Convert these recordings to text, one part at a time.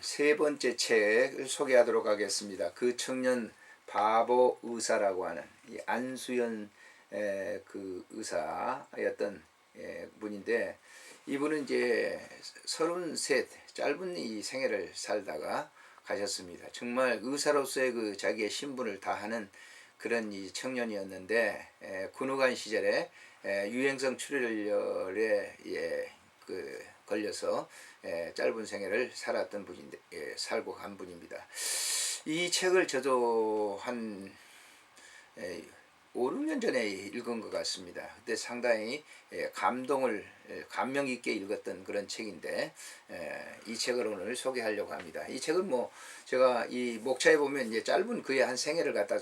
세 번째 책을 소개하도록 하겠습니다. 그 청년 바보 의사라고 하는 에, 그 의사였던 에, 분인데 이분은 이제 33 짧은 이 생애를 살다가 가셨습니다. 정말 의사로서의 그 자기의 신분을 다하는 그런 이 청년이었는데 에, 군의관 시절에 에, 유행성 출혈열에 예, 그 걸려서 에, 짧은 생애를 살았던 분인데 예, 살고 간 분입니다. 이 책을 저도 한 에, 5, 6년 전에 읽은 것 같습니다. 그때 상당히 예, 감동을 예, 감명 있게 읽었던 그런 책인데 예, 이 책을 오늘 소개하려고 합니다. 이 책은 뭐 제가 이 목차에 보면 이제 짧은 그의 한 생애를 갖다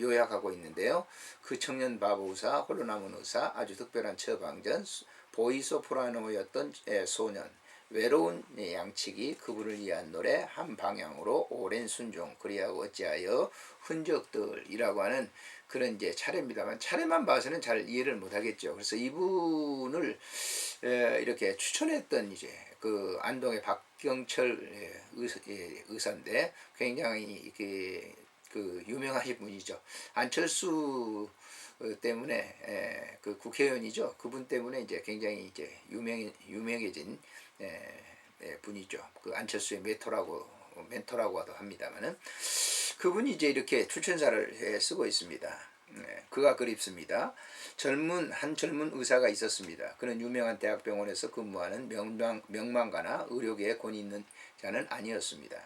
요약하고 있는데요. 그 청년 바보 의사, 홀로 남은 의사, 아주 특별한 처방전, 보이 소프라노였던 예, 소년, 외로운 예, 양치기, 그분을 위한 노래, 한 방향으로 오랜 순종, 그리하고 어찌하여 흔적들이라고 하는 그런 이제 차례입니다만 차례만 봐서는 잘 이해를 못하겠죠. 그래서 이분을 에, 이렇게 추천했던 이제 그 안동의 박경철 예, 의사, 예, 의사 인데 굉장히 이렇게 그 유명하신 분이죠. 안철수 어, 때문에 에, 그 국회의원이죠. 그분 때문에 이제 굉장히 이제 유명 유명해진 분이죠. 그 안철수의 멘토라고 멘토라고 하도 합니다만은 그분이 이제 이렇게 추천사를 해 쓰고 있습니다. 네, 그가 그립습니다. 젊은 한 젊은 의사가 있었습니다. 그는 유명한 대학병원에서 근무하는 명망, 명망가나 의료계에 권위 있는 자는 아니었습니다.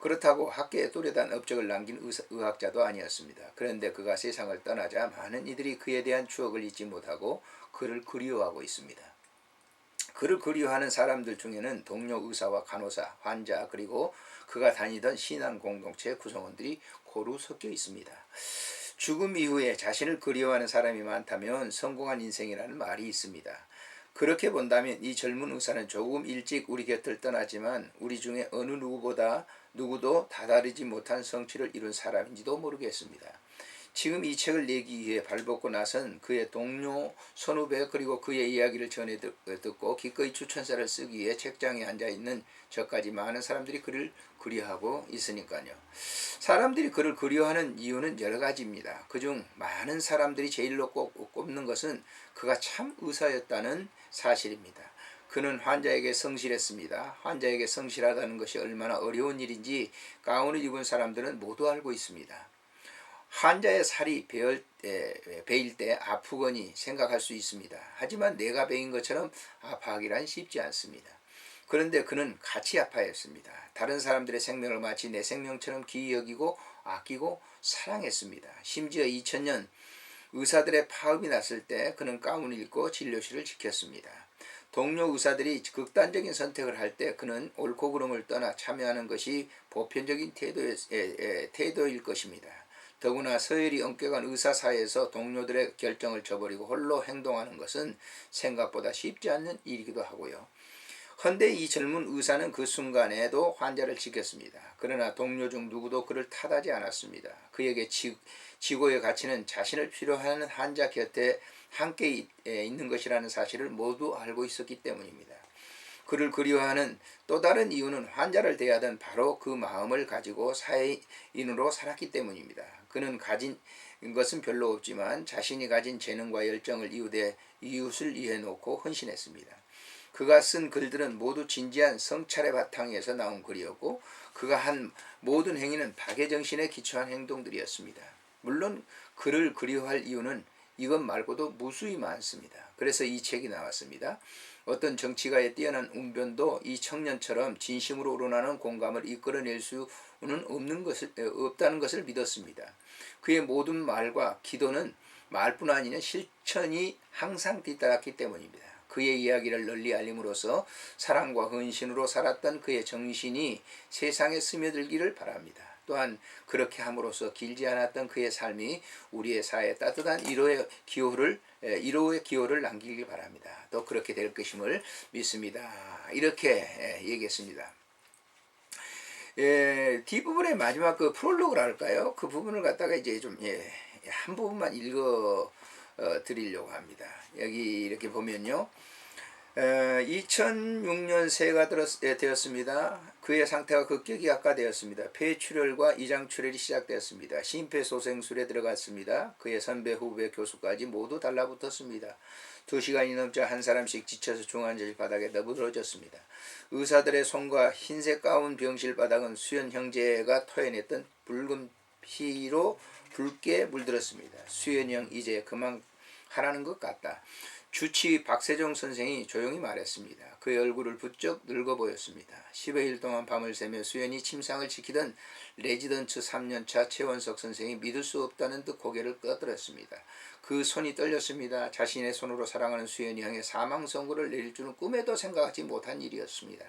그렇다고 학계에 또렷한 업적을 남긴 의사, 의학자도 아니었습니다. 그런데 그가 세상을 떠나자 많은 이들이 그에 대한 추억을 잊지 못하고 그를 그리워하고 있습니다. 그를 그리워하는 사람들 중에는 동료 의사와 간호사, 환자 그리고 그가 다니던 신앙 공동체 구성원들이 고루 섞여 있습니다. 죽음 이후에 자신을 그리워하는 사람이 많다면 성공한 인생이라는 말이 있습니다. 그렇게 본다면 이 젊은 의사는 조금 일찍 우리 곁을 떠나지만 우리 중에 어느 누구보다 누구도 다다르지 못한 성취를 이룬 사람인지도 모르겠습니다. 지금 이 책을 내기 위해 발벗고 나선 그의 동료 선후배 그리고 그의 이야기를 전해 듣- 듣고 기꺼이 추천사를 쓰기 위해 책장에 앉아 있는 저까지 많은 사람들이 그를 그리워하고 있으니까요. 사람들이 그를 그리워하는 이유는 여러 가지입니다. 그중 많은 사람들이 제일로 꼽- 꼽는 것은 그가 참 의사였다는 사실입니다. 그는 환자에게 성실했습니다. 환자에게 성실하다는 것이 얼마나 어려운 일인지 가운을 입은 사람들은 모두 알고 있습니다. 환자의 살이 베을, 에, 베일 때 아프거니 생각할 수 있습니다. 하지만 내가 베인 것처럼 아파하기란 쉽지 않습니다. 그런데 그는 같이 아파했습니다. 다른 사람들의 생명을 마치 내 생명처럼 귀히 여기고 아끼고 사랑했습니다. 심지어 2000년 의사들의 파업이 났을 때 그는 가운을 입고 진료실을 지켰습니다. 동료 의사들이 극단적인 선택을 할 때 그는 옳고 그름을 떠나 참여하는 것이 보편적인 태도일 것입니다. 더구나 서열이 엄격한 의사 사회에서 동료들의 결정을 저버리고 홀로 행동하는 것은 생각보다 쉽지 않는 일이기도 하고요. 헌데 이 젊은 의사는 그 순간에도 환자를 지켰습니다. 그러나 동료 중 누구도 그를 탓하지 않았습니다. 그에게 지, 지고의 가치는 자신을 필요하는 환자 곁에 함께 있는 것이라는 사실을 모두 알고 있었기 때문입니다. 그를 그리워하는 또 다른 이유는 환자를 대하던 바로 그 마음을 가지고 사회인으로 살았기 때문입니다. 그는 가진 것은 별로 없지만 자신이 가진 재능과 열정을 이웃에 이웃을 위해 놓고 헌신했습니다. 그가 쓴 글들은 모두 진지한 성찰의 바탕에서 나온 글이었고 그가 한 모든 행위는 박애 정신에 기초한 행동들이었습니다. 물론 그를 그리워할 이유는 이것 말고도 무수히 많습니다. 그래서 이 책이 나왔습니다. 어떤 정치가의 뛰어난 운변도 이 청년처럼 진심으로 우러나는 공감을 이끌어낼 수는 없는 것을 에, 없다는 것을 믿었습니다. 그의 모든 말과 기도는 말뿐 아니라 실천이 항상 뒤따랐기 때문입니다. 그의 이야기를 널리 알림으로써 사랑과 헌신으로 살았던 그의 정신이 세상에 스며들기를 바랍니다. 또한 그렇게 함으로써 길지 않았던 그의 삶이 우리의 사회에 따뜻한 위로의 기호를 에, 위로의 기호를 남기길 바랍니다. 또 그렇게 될 것임을 믿습니다. 이렇게 에, 얘기했습니다. 예, 뒷부분의 마지막 그 프롤로그를 할까요? 그 부분을 갖다가 이제 좀, 예, 한 부분만 읽어 어, 드리려고 합니다. 여기 이렇게 보면요. 2006년 새해가 들었, 에, 되었습니다. 그의 상태가 급격히 악화되었습니다. 폐출혈과 이장출혈이 시작되었습니다. 심폐소생술에 들어갔습니다. 그의 선배, 후배, 교수까지 모두 달라붙었습니다. 두 시간이 넘자 한 사람씩 지쳐서 중환자실 바닥에 너부러졌습니다. 의사들의 손과 흰색 가운 병실 바닥은 수연 형제가 토해냈던 붉은 피로 붉게 물들었습니다. 수연이 형 이제 그만 하라는 것 같다. 주치 박세종 선생이 조용히 말했습니다. 그의 얼굴을 부쩍 늙어 보였습니다. 10여일 동안 밤을 새며 수연이 침상을 지키던 레지던트 3년차 최원석 선생이 믿을 수 없다는 듯 고개를 끄덕였습니다. 그 손이 떨렸습니다. 자신의 손으로 사랑하는 수연이 향해 사망 선고를 내릴 줄은 꿈에도 생각하지 못한 일이었습니다.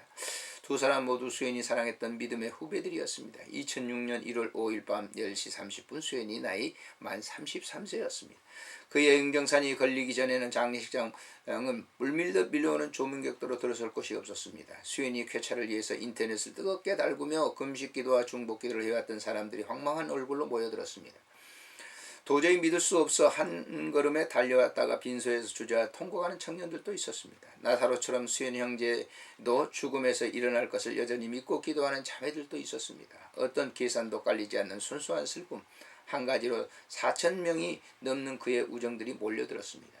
두 사람 모두 수연이 사랑했던 믿음의 후배들이었습니다. 2006년 1월 5일 밤 10시 30분 수연이 나이 만 33세였습니다. 그의 응경산이 걸리기 전에는 장례식장은 물밀듯 밀려오는 조문객도로 들어설 곳이 없었습니다. 수연이 쾌차를 위해서 인터넷을 뜨겁게 달구며 금식기도와 중복기도를 해왔던 사람들이 황망한 얼굴로 모여들었습니다. 도저히 믿을 수 없어 한 걸음에 달려왔다가 빈소에서 주저앉아 통곡하는 청년들도 있었습니다. 나사로처럼 수연 형제도 죽음에서 일어날 것을 여전히 믿고 기도하는 자매들도 있었습니다. 어떤 계산도 깔리지 않는 순수한 슬픔 한 가지로 4천 명이 넘는 그의 우정들이 몰려들었습니다.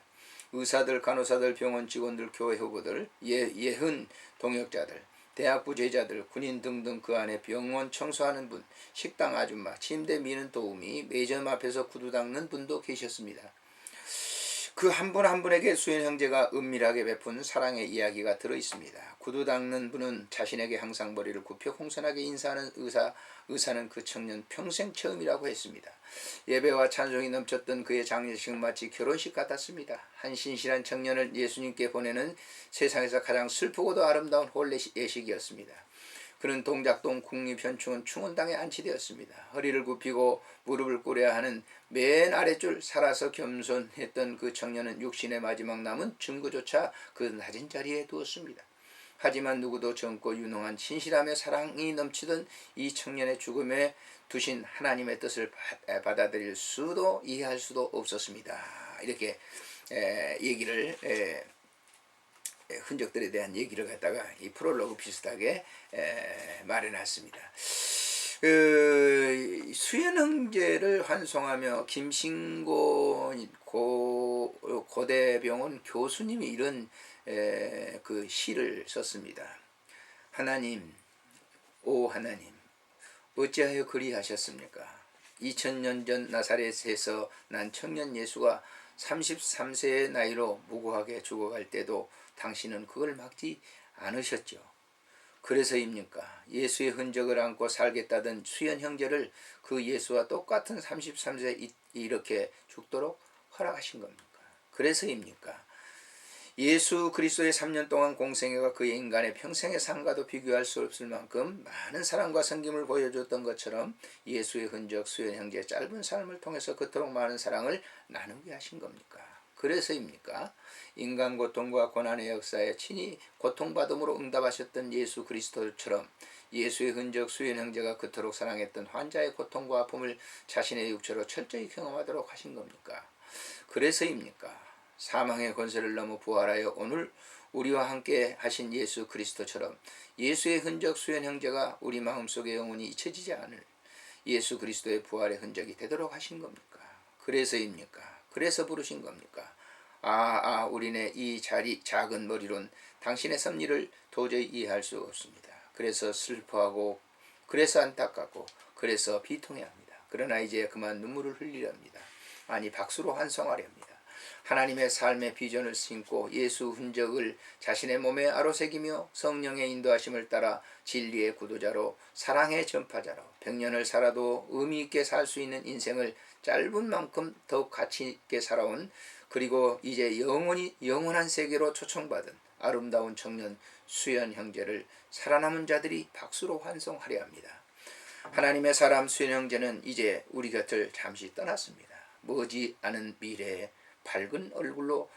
의사들, 간호사들, 병원 직원들, 교회 후보들, 예, 예흔 동역자들, 대학 부제자들, 군인 등등 그 안에 병원 청소하는 분, 식당 아줌마, 침대 미는 도우미, 매점 앞에서 구두 닦는 분도 계셨습니다. 그 한 분 한 분에게 수현 형제가 은밀하게 베푼 사랑의 이야기가 들어 있습니다. 구두 닦는 분은 자신에게 항상 머리를 굽혀 공손하게 인사하는 의사, 의사는 그 청년 평생 처음이라고 했습니다. 예배와 찬송이 넘쳤던 그의 장례식은 마치 결혼식 같았습니다. 한 신실한 청년을 예수님께 보내는 세상에서 가장 슬프고도 아름다운 혼례 예식이었습니다. 그는 동작동 국립현충원 충원당에 안치되었습니다. 허리를 굽히고 무릎을 꿇어야 하는 맨 아래줄 살아서 겸손했던 그 청년은 육신의 마지막 남은 증거조차 그 낮은 자리에 두었습니다. 하지만 누구도 젊고 유능한 신실함의 사랑이 넘치던 이 청년의 죽음에 두신 하나님의 뜻을 받아들일 수도 이해할 수도 없었습니다. 이렇게 얘기를 흔적들에 대한 얘기를 갖다가 이 프롤로그 비슷하게 말해놨습니다. 그 수연 형제를 환송하며 김신고 고, 고대병원 교수님이 이런 에, 그 시를 썼습니다. 하나님, 오 하나님, 어찌하여 그리하셨습니까? 2000년 전 나사렛에서 난 청년 예수가 33세의 나이로 무고하게 죽어갈 때도 당신은 그걸 막지 않으셨죠. 그래서입니까? 예수의 흔적을 안고 살겠다던 수연 형제를 그 예수와 똑같은 33세 이렇게 죽도록 허락하신 겁니까? 그래서입니까? 예수 그리스도의 3년 동안 공생애가 그의 인간의 평생의 삶과도 비교할 수 없을 만큼 많은 사랑과 성김을 보여줬던 것처럼 예수의 흔적 수연 형제의 짧은 삶을 통해서 그토록 많은 사랑을 나누게 하신 겁니까? 그래서입니까? 인간 고통과 고난의 역사에 친히 고통받음으로 응답하셨던 예수 그리스도처럼 예수의 흔적 수연 형제가 그토록 사랑했던 환자의 고통과 아픔을 자신의 육체로 철저히 경험하도록 하신 겁니까? 그래서입니까? 사망의 권세를 넘어 부활하여 오늘 우리와 함께 하신 예수 그리스도처럼 예수의 흔적 수연 형제가 우리 마음속에 영원히 잊혀지지 않을 예수 그리스도의 부활의 흔적이 되도록 하신 겁니까? 그래서입니까? 그래서 부르신 겁니까? 아, 아, 우리네 이 자리 작은 머리론 당신의 섭리를 도저히 이해할 수 없습니다. 그래서 슬퍼하고, 그래서 안타깝고, 그래서 비통해합니다. 그러나 이제 그만 눈물을 흘리렵니다. 아니 박수로 환송하려 합니다. 하나님의 삶의 비전을 심고 예수 흔적을 자신의 몸에 아로새기며 성령의 인도하심을 따라 진리의 구도자로 사랑의 전파자로 백년을 살아도 의미 있게 살 수 있는 인생을 짧은 만큼 더욱 가치 있게 살아온 그리고 이제 영원히 영원한 세계로 초청받은 아름다운 청년 수연 형제를 살아남은 자들이 박수로 환송하려 합니다. 하나님의 사람 수연 형제는 이제 우리 곁을 잠시 떠났습니다. 머지 않은 미래에 밝은 얼굴로